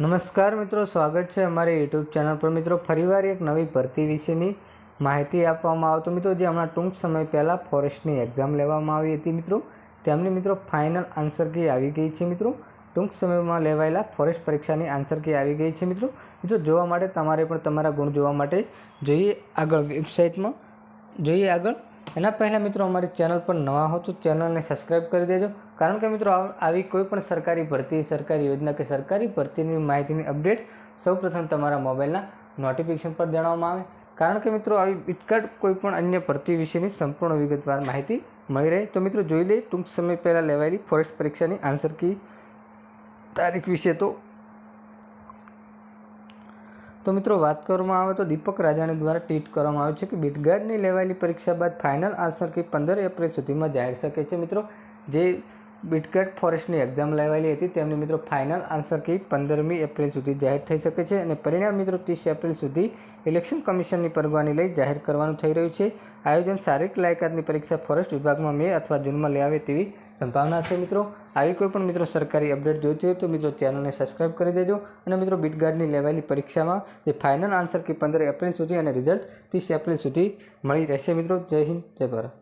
નમસ્કાર મિત્રો, સ્વાગત છે અમારી યુટ્યુબ ચેનલ પર. મિત્રો, ફરીવાર એક નવી ભરતી વિશેની માહિતી આપવામાં આવતો. મિત્રો, જે હમણાં ટૂંક સમય પહેલાં ફોરેસ્ટની એક્ઝામ લેવામાં આવી હતી. મિત્રો, તેમની મિત્રો ફાઇનલ આન્સર કી આવી ગઈ છે? મિત્રો, ટૂંક સમયમાં લેવાયેલા ફોરેસ્ટ પરીક્ષાની આન્સર કી આવી ગઈ છે? મિત્રો મિત્રો, જોવા માટે તમારે પણ તમારા ગુણ જોવા માટે જોઈએ આગળ વેબસાઇટમાં જોઈએ આગળ. એના પહેલાં મિત્રો અમારી ચેનલ પર નવા હો તો ચેનલને સબસ્ક્રાઈબ કરી દેજો. કારણ કે મિત્રો આવ- કોઈ પણ સરકારી ભરતી, સરકારી યોજના કે સરકારી ભરતીની માહિતીની અપડેટ સૌપ્રથમ તમારા મોબાઈલના નોટિફિકેશન પર જણાવવામાં આવે. કારણ કે મિત્રો આવી વિકટ કોઈ પણ અન્ય ભરતી વિશેની સંપૂર્ણ વિગતવાર માહિતી મળી રહે. તો મિત્રો જોઈ લઈએ ટૂંક સમય પહેલાં લેવાયેલી ફોરેસ્ટ પરીક્ષાની આન્સર કી તારીખ વિશે તો તો મિત્રો વાત કરવામાં આવે તો દીપક રાજાણી દ્વારા ટ્વીટ કરવામાં આવ્યું છે કે બીટગાર્ડની લેવાયેલી પરીક્ષા બાદ ફાઇનલ આન્સર કી પંદર એપ્રિલ સુધીમાં જાહેર શકે છે. મિત્રો, જે બીટગાર્ડ ફોરેસ્ટની એક્ઝામ લેવાયેલી હતી, તેમની મિત્રો ફાઇનલ આન્સર કી પંદરમી એપ્રિલ સુધી જાહેર થઈ શકે છે અને પરિણામ મિત્રો ત્રીસ એપ્રિલ સુધી ઇલેક્શન કમિશનની પરવાની લઈ જાહેર કરવાનું થઈ રહ્યું છે. આયોજન શારીરિક લાયકાતની પરીક્ષા ફોરેસ્ટ વિભાગમાં મે અથવા જૂનમાં લેવાય તેવી સંભાવના છે મિત્રો. આવી કોઈ પણ મિત્રો સરકારી અપડેટ જોઈતી હોય તો મિત્રો ચેનલને સબસ્ક્રાઇબ કરી દેજો અને મિત્રો બીટગાર્ડની લેવાયેલી પરીક્ષામાં જે ફાઇનલ આન્સર કે પંદર એપ્રિલ સુધી અને રિઝલ્ટ ત્રીસ એપ્રિલ સુધી મળી રહેશે મિત્રો. જય હિન્દ, જય ભારત.